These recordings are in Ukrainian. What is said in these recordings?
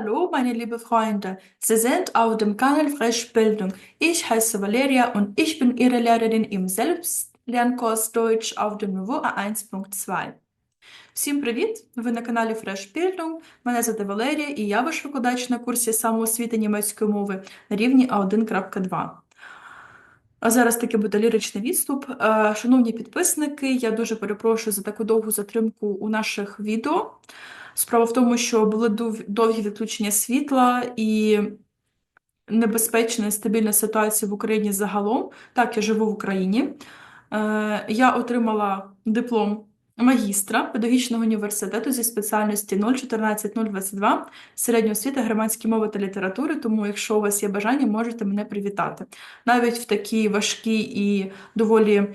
Hallo, meine liebe Freunde. Sie sind auf dem Kanal Freshbildung. Ich heiße Valeria und ich bin Ihre Lehrerin im Selbstlernkurs Deutsch auf dem Niveau A1.2. Всім привіт! Ви на каналі Freshbildung. Мене звати Валерія і я ваш викладач на курсі самоосвіти німецької мови на рівні А1.2. А зараз таки буде ліричний відступ. Е, Шановні підписники, я дуже перепрошую за таку довгу затримку у наших відео. Справа в тому, що були довгі відключення світла і небезпечна і стабільна ситуація в Україні загалом. Так, я живу в Україні. Е, Я отримала диплом магістра педагогічного університету зі спеціальності 014-022 середня освіта громадські мови та літератури, тому якщо у вас є бажання, можете мене привітати. Навіть в такі важкі і доволі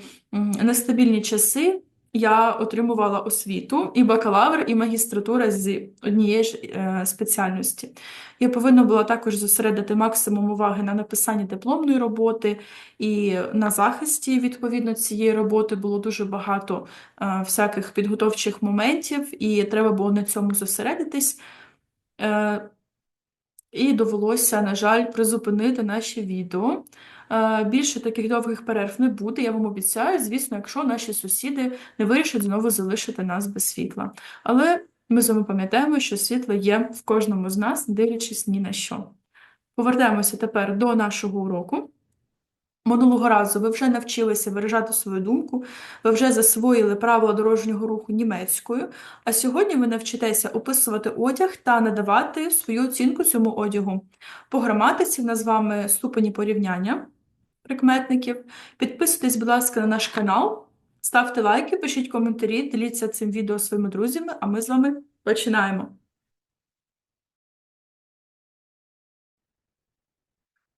нестабільні часи я отримувала освіту і бакалавр, і магістратура з однієї ж е, спеціальності. Я повинна була також зосередити максимум уваги на написанні дипломної роботи і на захисті відповідно цієї роботи було дуже багато е, всяких підготовчих моментів, і треба було на цьому зосередитись. Е, і довелося, на жаль, призупинити наші відео. Е, Більше таких довгих перерв не буде, я вам обіцяю, звісно, якщо наші сусіди не вирішать знову залишити нас без світла. Але ми з вами пам'ятаємо, що світло є в кожному з нас, дивлячись ні на що. Повертаємося тепер до нашого уроку. Минулого разу ви вже навчилися виражати свою думку, ви вже засвоїли правила дорожнього руху німецькою, а сьогодні ви навчитеся описувати одяг та надавати свою оцінку цьому одягу. По граматиці в нас з вами ступені порівняння прикметників. Підписуйтесь, будь ласка, на наш канал, ставте лайки, пишіть коментарі, діліться цим відео своїми друзями, а ми з вами починаємо.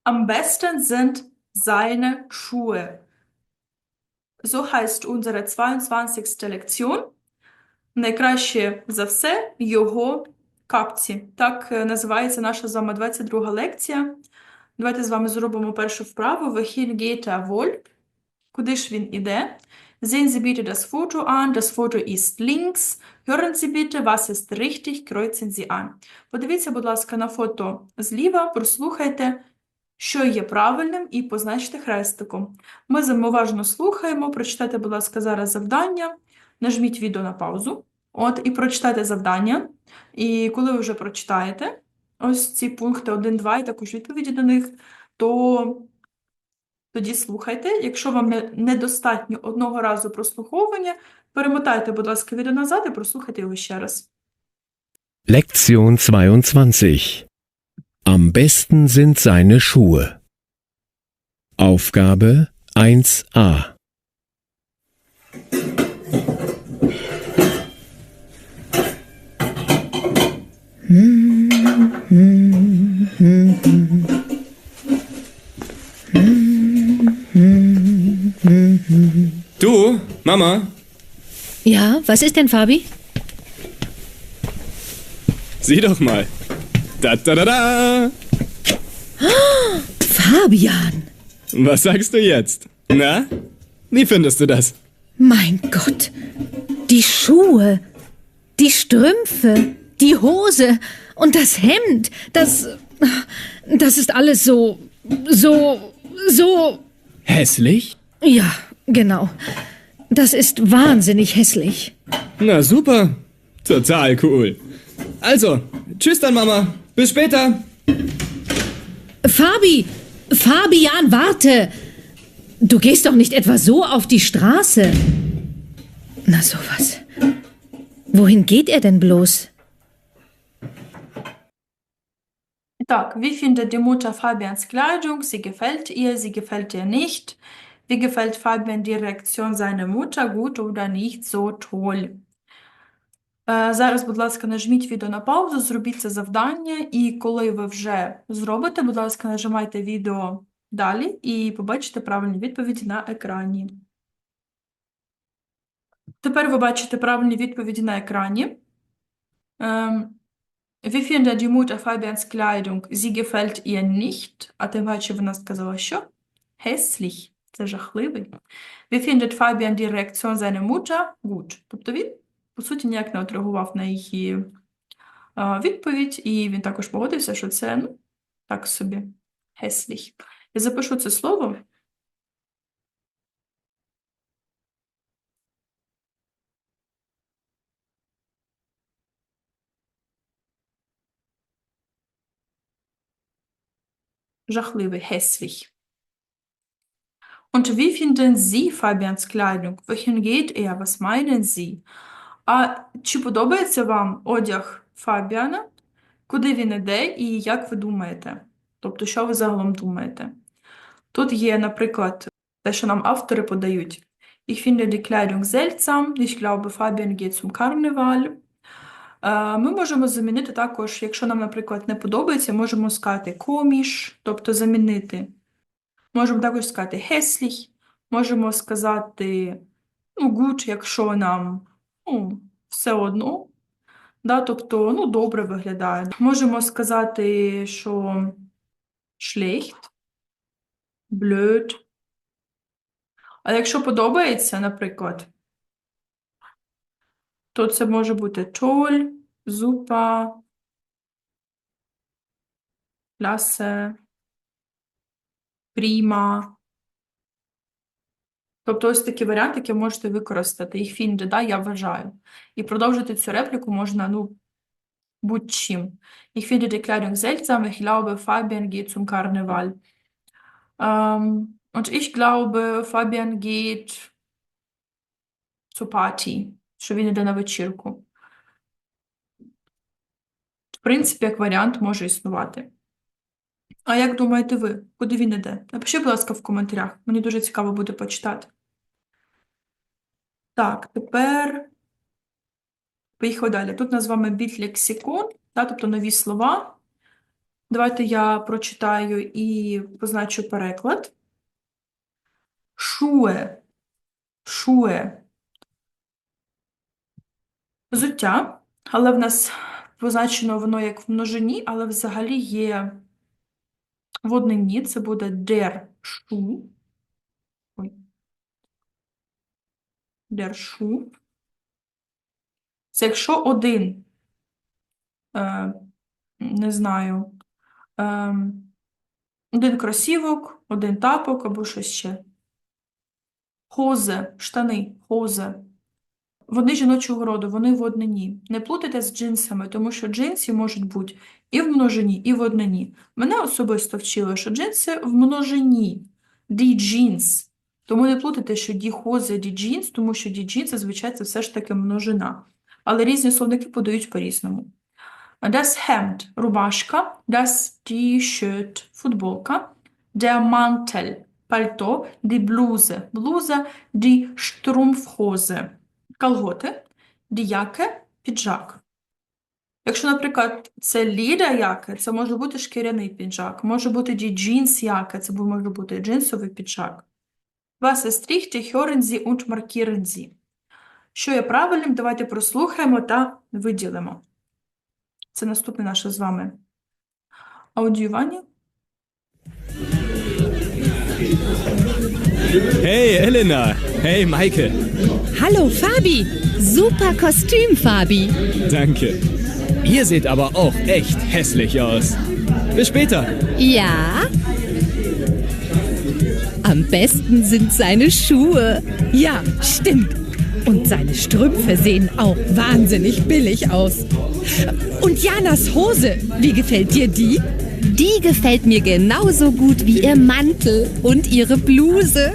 Am besten sind seine Schuhe. So heißt unsere 22. Lektion. Найкраще за все його капці. Так е, називається наша з вами 22 лекція. Давайте з вами зробимо першу вправу. Wohin geht er wohl? Куди ж він іде? Sehen Sie bitte das Foto an. Das Foto ist links. Hören Sie bitte, was ist richtig? Kreuzen Sie an. Подивіться, будь ласка, на фото зліва, прослухайте, що є правильним, і позначте хрестиком. Ми з слухаємо. Прочитайте, будь ласка, зараз завдання. Нажміть відео на паузу. От, і прочитайте завдання. І коли ви вже прочитаєте ось ці пункти 1, 2 і також відповіді до них, то тоді слухайте. Якщо вам недостатньо одного разу прослуховування, перемотайте, будь ласка, відео назад і прослухайте його ще раз. Lektion 22 Am besten sind seine Schuhe. Aufgabe 1a Mama, Ja, was ist denn, Fabi? sieh doch mal. Da da da da. Fabian! Was sagst du jetzt? Na? Wie findest du das? Mein Gott! Die Schuhe, die Strümpfe, die Hose und das Hemd, das. Das ist alles so. so. so. Hässlich? Ja, genau. Das ist wahnsinnig hässlich. Na super. Total cool. Also, tschüss dann, Mama. Bis später. Fabi! Fabian, warte! Du gehst doch nicht etwa so auf die Straße. Na sowas. Wohin geht er denn bloß? Так, wie findet die Mutter Fabians Kleidung? Sie gefällt ihr, sie gefällt ihr nicht. Wie gefällt Fabian die Reaktion seiner Mutter? Gut oder nicht so toll? Е, Зараз, будь ласка, нажміть відео на паузу, зробіть це завдання, і коли ви вже зробите, будь ласка, нажимайте відео далі і побачите правильні відповіді на екрані. Тепер ви бачите правильні відповіді на екрані. Ем, Wie findet die Mutter Fabians Kleidung? Sie gefällt ihr nicht. А тим паче вона сказала, що? Hässlich. Це жахливий. Wie findet Fabian die Reaktion seiner Mutter? Gut. Тобто він, по суті, ніяк не отреагував на її відповідь, і він також погодився, що це ну, так собі hässlich. Я запишу це слово. Жахливий, hässlich. Und wie finden Sie Fabians Kleidung? Wohin geht er? Was meinen Sie? А чи подобається вам одяг Фабіана? Куди він іде і як ви думаєте? Тобто, що ви загалом думаєте? Тут є, наприклад, те, що нам автори подають. Ich finde die Kleidung seltsam. Ich glaube, Fabian geht zum Karneval. Ми можемо замінити також, якщо нам, наприклад, не подобається, можемо сказати коміш, тобто замінити. Можемо також сказати hässlich, можемо сказати ну, gut, якщо нам ну, все одно. Да, тобто, ну, добре виглядає. Можемо сказати, що schlecht, blöd. А якщо подобається, наприклад, то це може бути toll, super, klasse, prima. Тобто ось такі варіанти, які можете використати. Їх finde, да, я вважаю. І продовжити цю репліку можна, ну, будь-чим. Ich finde die Kleidung seltsam. Ich glaube, Fabian geht zum Karneval. Ähm, und ich glaube, Fabian geht zur Party. Що він іде на вечірку. В принципі, як варіант може існувати. А як думаєте ви, куди він іде? Напишіть, будь ласка, в коментарях. Мені дуже цікаво буде почитати. Так, тепер поїхали далі. Тут у нас з вами біт-лексикон, да, тобто нові слова. Давайте я прочитаю і позначу переклад. Шуе. Шуе. Взуття. Але в нас позначено воно як в множині, але взагалі є в однині. Це буде Schuh. Ой. Schuh. Це якщо один, е, не знаю, е, один кросівок, один тапок або щось ще. Хозе, штани, хозе. Вони жіночого роду, вони в однині. Не плутайте з джинсами, тому що джинси можуть бути і в множині, і в однині. Мене особисто вчили, що джинси в множині. Die Jeans. Тому не плутайте, що die Hose, die Jeans, тому що die Jeans зазвичай це все ж таки множина. Але різні словники подають по-різному. Das Hemd – рубашка, das T-shirt – футболка, der Mantel – пальто, die Bluse – блуза, die Strumpfhose – колготи, Jacke – піджак. Якщо, наприклад, це ліда-яке, це може бути шкіряний піджак, може бути die Jeans-яке, це може бути джинсовий піджак. Was ist richtig, hören Sie. Що є правильним, давайте прослухаємо та виділимо. Це наступне наше з вами аудіювання. Hey, Elena. Hey, Maike. Hallo, Fabi. Super Kostüm, Fabi. Danke. Ihr seht aber auch echt hässlich aus. Bis später. Ja? Am besten sind seine Schuhe. Ja, stimmt. Und seine Strümpfe sehen auch wahnsinnig billig aus. Und Janas Hose, wie gefällt dir die? Die gefällt mir genauso gut wie ihr Mantel und ihre Bluse.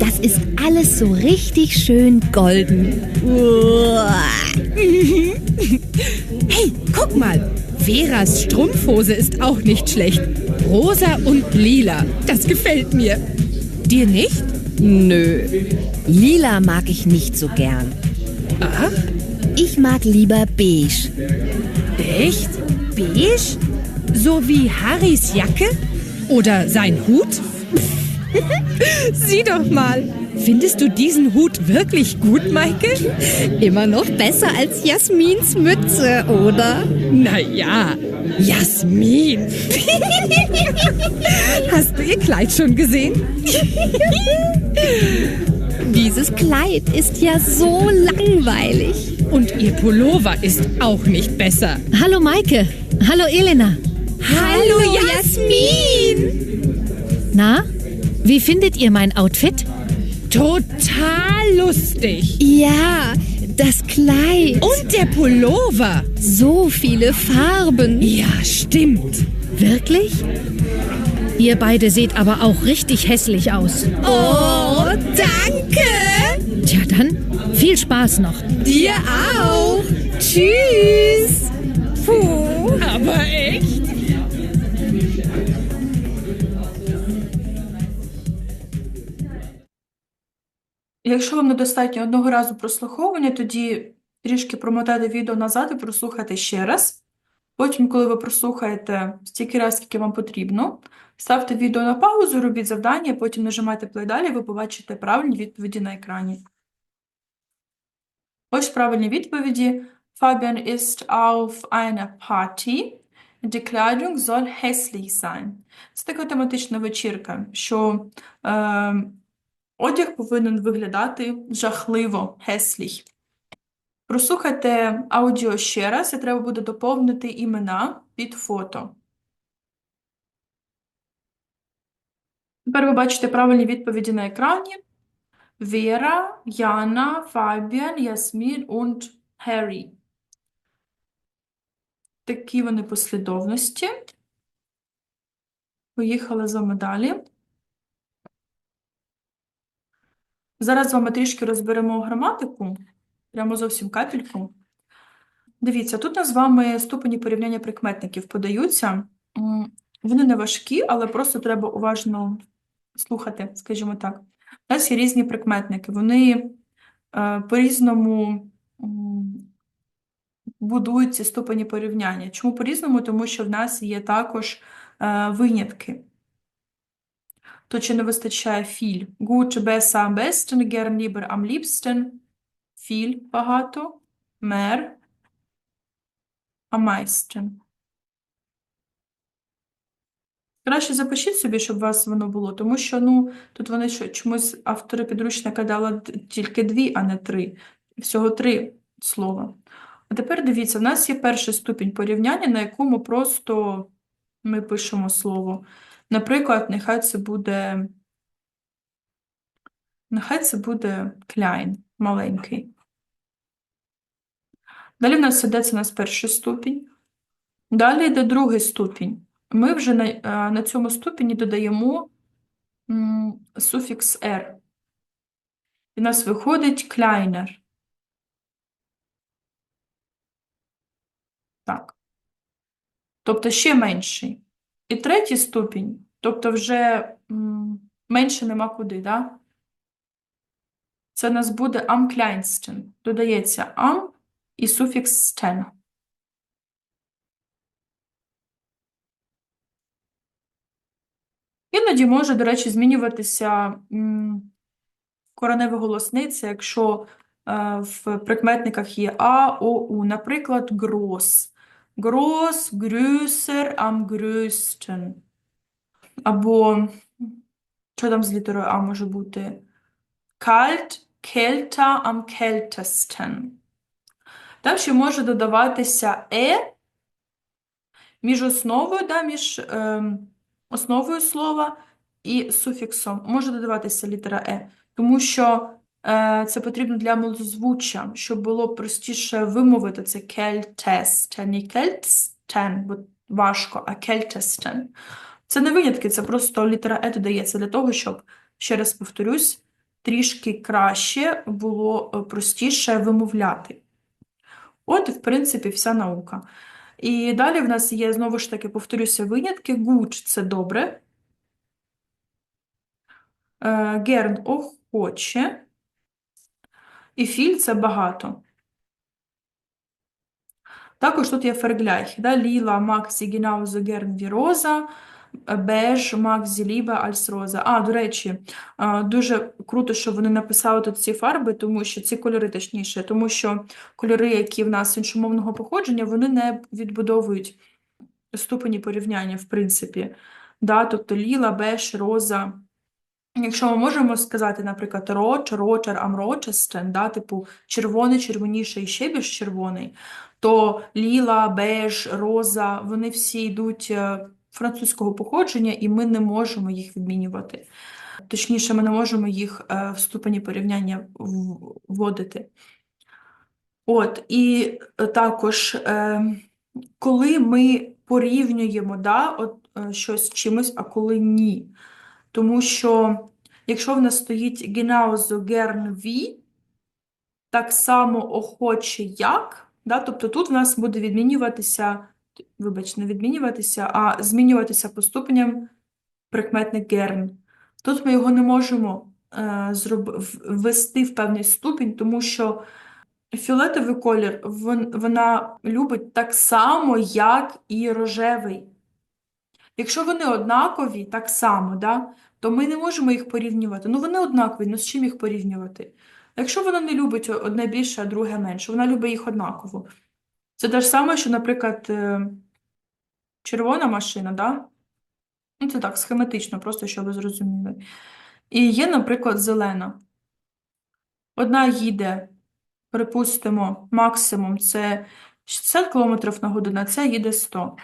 Das ist alles so richtig schön golden. Hey, guck mal. Veras Strumpfhose ist auch nicht schlecht. Rosa und lila. Das gefällt mir. Dir nicht? Nö. Lila mag ich nicht so gern. Ach, Ich mag lieber beige. echt? Beige? So wie Harrys Jacke? Oder sein Hut? Sieh doch mal. Findest du diesen Hut wirklich gut, Maike? Immer noch besser als Jasmins Mütze, oder? Naja, Jasmin. Hast du ihr Kleid schon gesehen? Diese Dieses Kleid ist ja so langweilig. Und ihr Pullover ist auch nicht besser. Hallo Maike. Hallo Elena. Hallo Jasmin! Na, wie findet ihr mein Outfit? Total lustig. Ja, das Kleid. Und der Pullover. So viele Farben. Ja, stimmt. Wirklich? Ihr beide seht aber auch richtig hässlich aus. Oh, danke! Tja, dann viel Spaß noch. Dir auch. Tschüss. Puh. Якщо вам недостатньо одного разу прослуховування, тоді трішки промотайте відео назад і прослухайте ще раз. Потім, коли ви прослухаєте стільки разів, скільки вам потрібно, ставте відео на паузу, робіть завдання, потім нажимайте play далі, ви побачите правильні відповіді на екрані. Ось правильні відповіді. Fabian ist auf einer Party. Die Kleidung soll hässlich sein. Це така тематична вечірка, що е, Одяг повинен виглядати жахливо, hässlich. Прослухайте аудіо ще раз, і треба буде доповнити імена під фото. Тепер ви бачите правильні відповіді на екрані. Vera, Jana, Fabian, Jasmin und Harry. Такі вони послідовності. Поїхали з вами далі. Зараз з вами трішки розберемо граматику, прямо зовсім капельку. Дивіться, тут у нас з вами ступені порівняння прикметників подаються. Вони не важкі, але просто треба уважно слухати, скажімо так. У нас є різні прикметники. Вони е, по-різному будують ці ступені порівняння. Чому по-різному? Тому що в нас є також е, винятки. То чи не вистачає філь? Gut, besser, am besten, gern, lieber, am liebsten. Багато. Am meisten. Краще запишіть собі, щоб у вас воно було, тому що ну, тут вони що, чомусь автори підручника дали тільки дві, а не три. Всього три слова. А тепер дивіться, в нас є перший ступінь порівняння, на якому просто ми пишемо слово. Наприклад, нехай це буде. Нехай це буде klein, маленький. Далі в нас це у нас перший ступінь. Далі йде другий ступінь. Ми вже на, е, на цьому ступені додаємо м, суфікс «er». І в нас виходить kleiner. Так. Тобто ще менший. І третій ступінь, тобто вже менше нема куди, да? Це у нас буде am. Додається am і суфікс «sten». Іноді може, до речі, змінюватися м, кореневе голосниця, якщо е, в прикметниках є а, о, у. Наприклад, groß. Groß, größer, am größten. Або, що там з літерою А може бути? Kalt, kälter, am kältesten. Там ще може додаватися е між основою, да, між ем, основою слова і суфіксом. Може додаватися літера е, тому що е, це потрібно для милозвуччя, щоб було простіше вимовити це кельтестен, не кельтстен, бо важко, а кельтестен. Це не винятки, це просто літера е додається для того, щоб, ще раз повторюсь, трішки краще було е, простіше вимовляти. От, в принципі, вся наука. І далі в нас є, знову ж таки, повторюся, винятки. Гуч – це добре. Е, Герн – охоче. І філь – це багато. Також тут є фергляйх. Да? Ліла wie Rosa. Beige mag sie lieber als Rosa. А, до речі, дуже круто, що вони написали тут ці фарби, тому що ці кольори, точніше, тому що кольори, які в нас іншомовного походження, вони не відбудовують ступені порівняння, в принципі. Да? Тобто ліла, беж, роза. Якщо ми можемо сказати, наприклад, роч, рочер, амрочестен, да, типу червоний, червоніше і ще більш червоний, то ліла, беж, роза, вони всі йдуть е, французького походження, і ми не можемо їх відмінювати. Точніше, ми не можемо їх е, в ступені порівняння вводити. От, і також, е, коли ми порівнюємо да, от, щось з чимось, а коли ні. Тому що якщо в нас стоїть genauso gern wie, так само охоче як, да, тобто тут в нас буде відмінюватися, вибач, не відмінюватися, а змінюватися по ступеням прикметник gern. Тут ми його не можемо е, ввести в певний ступінь, тому що фіолетовий колір вона любить так само, як і рожевий. Якщо вони однакові, так само, да, то ми не можемо їх порівнювати. Ну, вони однакові, ну з чим їх порівнювати? Якщо вона не любить одне більше, а друге менше, вона любить їх однаково. Це те ж саме, що, наприклад, е, червона машина, да? Ну, це так, схематично, просто щоб ви зрозуміли. І є, наприклад, зелена. Одна їде, припустимо, максимум це 60 км на годину, а ця їде 100.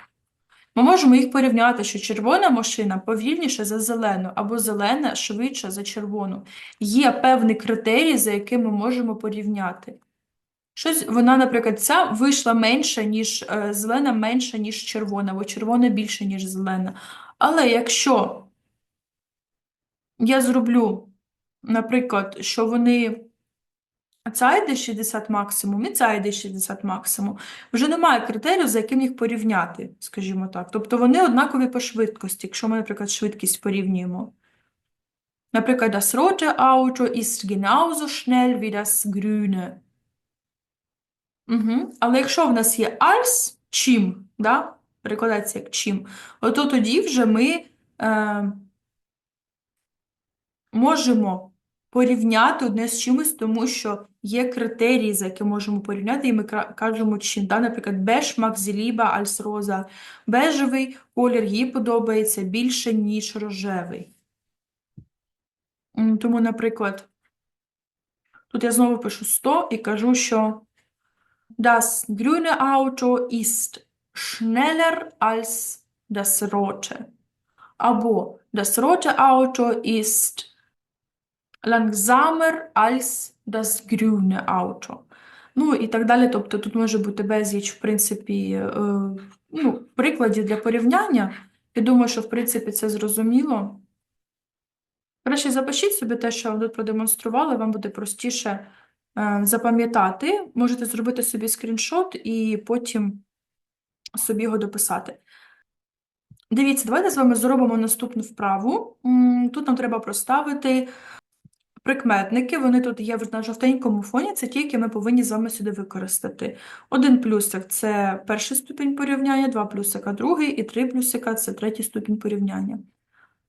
Ми можемо їх порівняти, що червона машина повільніша за зелену, або зелена швидша за червону. Є певний критерій, за яким ми можемо порівняти. Щось вона, наприклад, ця вийшла менша, ніж е, зелена, менша, ніж червона, або червона більше, ніж зелена. Але якщо я зроблю, наприклад, що вони ця йде 60 максимум, і ця йде 60 максимум, вже немає критерію, за яким їх порівняти, скажімо так. Тобто вони однакові по швидкості, якщо ми, наприклад, швидкість порівнюємо. Наприклад, das rote Auto ist genauso schnell wie das grüne. Угу. Але якщо в нас є als, чим, да? перекладається як чим, ото тоді вже ми е, можемо порівняти одне з чимось, тому що є критерії, за які можемо порівняти, і ми кажемо чим. Да? Наприклад, беж макзіліба альс роза. Бежевий колір їй подобається більше, ніж рожевий. Тому, наприклад, тут я знову пишу 100 і кажу, що das grüne Auto ist schneller als das rote. Або das rote Auto ist langsamer als das grüne Auto. Ну і так далі. Тобто тут може бути безліч, в принципі, е, ну, прикладів для порівняння. Я думаю, що в принципі це зрозуміло. Краще запишіть собі те, що я вам тут продемонструвала, вам буде простіше е, запам'ятати. Можете зробити собі скріншот і потім собі його дописати. Дивіться, давайте з вами зробимо наступну вправу. Тут нам треба проставити прикметники, вони тут є на жовтенькому фоні, це ті, які ми повинні з вами сюди використати. Один плюсик – це перший ступінь порівняння, два плюсика – другий, і три плюсика – це третій ступінь порівняння.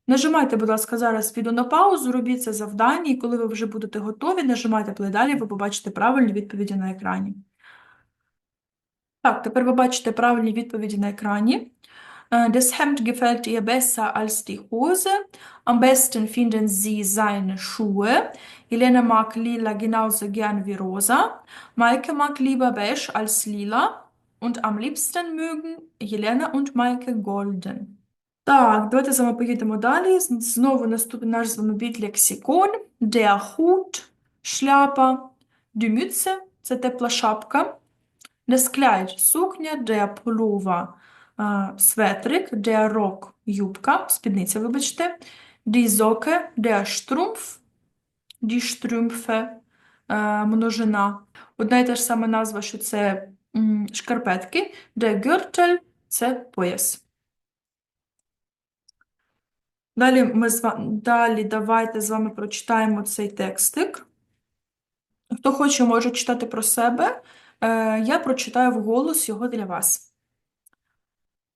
Нажимайте, будь ласка, зараз відео на паузу, робіть це завдання, і коли ви вже будете готові, нажимайте play далі, ви побачите правильні відповіді на екрані. Так, тепер ви бачите правильні відповіді на екрані. Äh, Das Hemd gefällt ihr besser als die Hose. Am besten finden sie seine Schuhe. Helene mag lila genauso gern wie rosa. Maike mag lieber beige als lila. Und am liebsten mögen Helene und Maike golden. Так, давайте з вами поїдемо далі. З- Знову наступний наш з вами бітлексикон. Der Hut – шляпа. Die Mütze – це тепла шапка. Das Kleid – сукня. Der Pullover – а, светрик, der Rock – юбка, спідниця, вибачте. Die Socke – der Strumpf, die Strümpfe – множина. Одна і та ж сама назва, що це шкарпетки. Der Gürtel – це пояс. Далі, ми з ва- Далі давайте з вами прочитаємо цей текстик. Хто хоче, може читати про себе. Е, Я прочитаю вголос його для вас.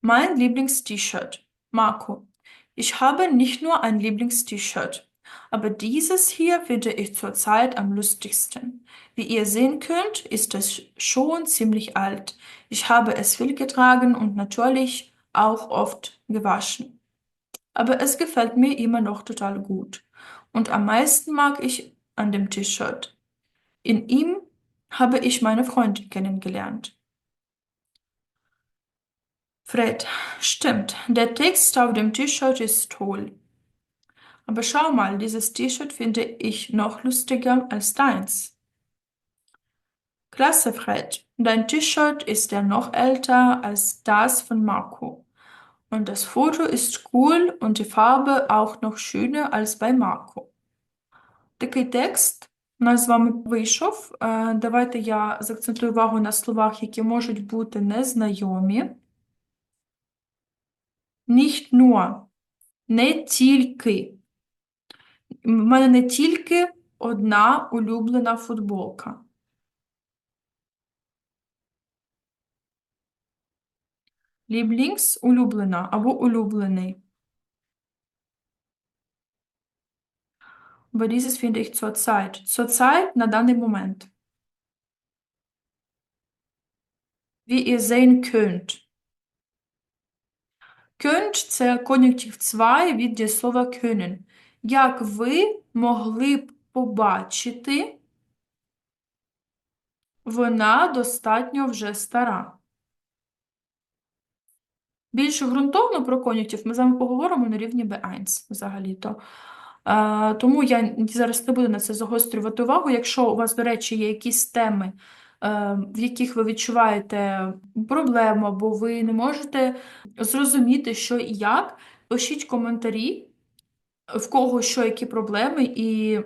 Mein Lieblings-T-Shirt. Marco. Ich habe nicht nur ein Lieblings-T-Shirt, aber dieses hier finde ich zurzeit am lustigsten. Wie ihr sehen könnt, ist es schon ziemlich alt. Ich habe es viel getragen und natürlich auch oft gewaschen. Aber es gefällt mir immer noch total gut. und am meisten mag ich an dem T-Shirt. In ihm habe ich meine Freundin kennengelernt. Fred, stimmt, der Text auf dem T-Shirt ist toll. Aber schau mal, dieses T-Shirt finde ich noch lustiger als deins. Klasse, Fred. Dein T-Shirt ist ja noch älter als das von Marco. Und das Foto ist cool und die Farbe auch noch schöner als bei Marco. Такий текст у нас з вами вийшов. Е, Давайте я заакцентую увагу на словах, які можуть бути незнайомі. Nicht nur. Не тільки. В мене не тільки одна улюблена футболка. Lieblings – улюблена або улюблений. Aber dieses finde ich zurzeit. Zurzeit на даний момент. Wie ihr sehen könnt. Könnt – це кон'юнктив 2 від дієслова können. Як ви могли б побачити, вона достатньо вже стара. Більш ґрунтовно про кон'юнктив ми з вами поговоримо на рівні B1 взагалі-то. Е, тому я зараз не буду на це загострювати увагу. Якщо у вас, до речі, є якісь теми, в яких ви відчуваєте проблему, або ви не можете зрозуміти, що і як, пишіть коментарі, в кого що, які проблеми, і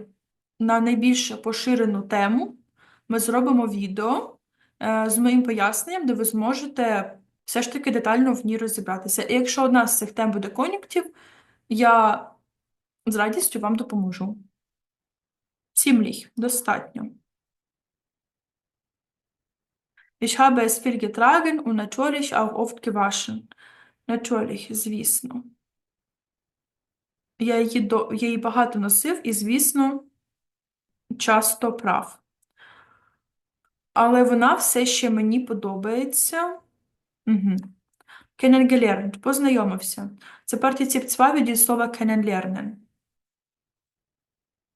на найбільш поширену тему ми зробимо відео е, з моїм поясненням, де ви зможете все ж таки детально в ній розібратися. І якщо одна з цих тем буде кон'юнктив, я з радістю вам допоможу. Ziemlich, достатньо. Ich habe es viel getragen und natürlich auch oft gewaschen. Natürlich, звісно. Я її, до... я її багато носив і, звісно, часто прав. Але вона все ще мені подобається. Угу. Kennengelernt, познайомився. Це партицip 2 від слова kennenlernen.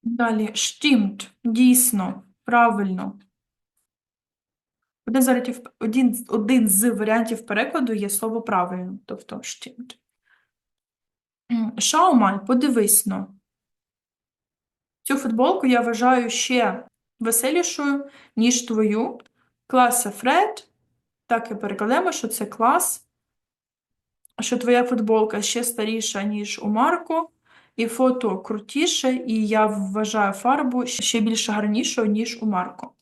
Далі, stimmt, дійсно, правильно. Один з, варіантів, один, один з варіантів перекладу є слово правильно, тобто Schau mal, подивись но. Цю футболку я вважаю ще веселішою, ніж твою. Класа Фред. Так і перекладемо, що це клас, що твоя футболка ще старіша, ніж у Марко, і фото крутіше, і я вважаю фарбу ще більш гарнішою, ніж у Марко.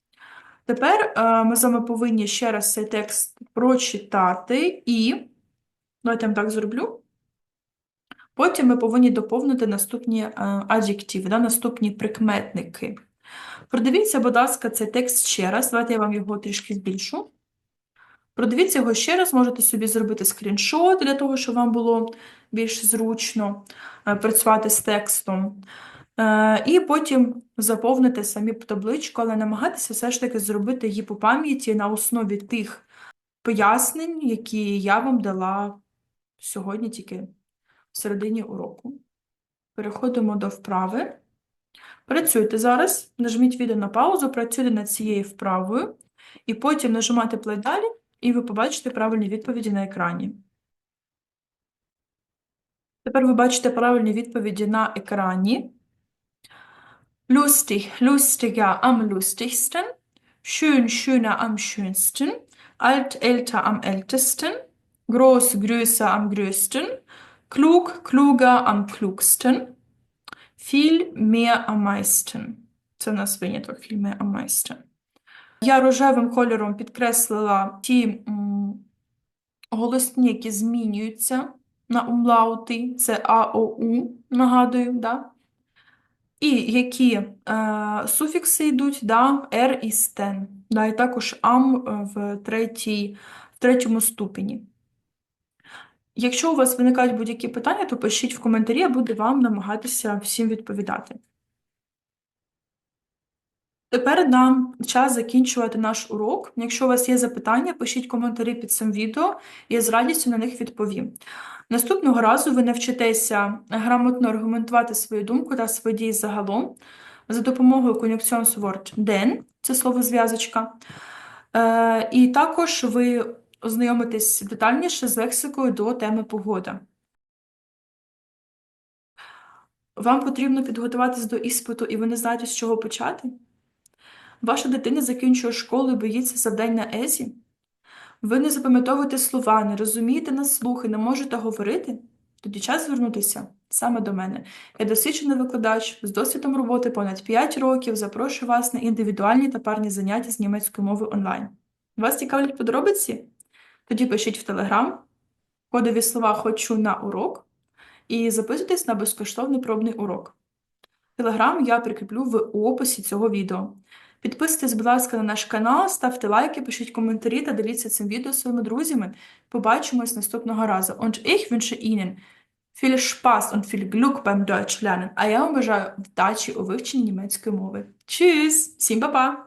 Тепер е, ми з вами повинні ще раз цей текст прочитати і, давайте я так зроблю. Потім ми повинні доповнити наступні е, адjективи, да, наступні прикметники. Продивіться, будь ласка, цей текст ще раз. Давайте я вам його трішки збільшу. Продивіться його ще раз, можете собі зробити скріншот для того, щоб вам було більш зручно е, працювати з текстом. Е, І потім заповнити самі табличку, але намагатися все ж таки зробити її по пам'яті на основі тих пояснень, які я вам дала сьогодні тільки в середині уроку. Переходимо до вправи. Працюйте зараз, нажміть відео на паузу, працюйте над цією вправою, і потім нажимайте play далі, і ви побачите правильні відповіді на екрані. Тепер ви бачите правильні відповіді на екрані. Lustig, lustiger, am lustigsten. Schön, schöner, am schönsten. Alt, älter, am ältesten. Groß, größer, am größten. Klug, kluger, am klugsten. Viel, mehr, am meisten. Це у нас виняток, viel, mehr, am meisten. Я рожевим кольором підкреслила ті м, голосні, які змінюються на умлаути. Це А, О, У, нагадую, да? І які е, суфікси йдуть, да? er і стен. Да? І також е, в, третій, в третьому ступені. Якщо у вас виникають будь-які питання, то пишіть в коментарі, я буду вам намагатися всім відповідати. Тепер нам час закінчувати наш урок. Якщо у вас є запитання, пишіть коментарі під цим відео, я з радістю на них відповім. Наступного разу ви навчитеся грамотно аргументувати свою думку та свої дії загалом за допомогою кон'юнкціонс-ворд «den» – це слово зв'язочка. Е, і також ви ознайомитесь детальніше з лексикою до теми погода. Вам потрібно підготуватись до іспиту, і ви не знаєте, з чого почати? Ваша дитина закінчує школу і боїться завдань на езі? Ви не запам'ятовуєте слова, не розумієте на слух і не можете говорити? Тоді час звернутися саме до мене. Я досвідчений викладач з досвідом роботи понад 5 років. Запрошую вас на індивідуальні та парні заняття з німецької мови онлайн. Вас цікавлять подробиці? Тоді пишіть в Телеграм кодові слова «Хочу на урок» і записуйтесь на безкоштовний пробний урок. Телеграм я прикріплю в описі цього відео. Підписуйтесь, будь ласка, на наш канал, ставте лайки, пишіть коментарі та діліться цим відео своїми друзями. Побачимось наступного разу. Und ich wünsche Ihnen viel Spaß und viel Glück beim Deutsch lernen. А я вам бажаю вдачі у вивченні німецької мови. Tschüss! Всім па-па!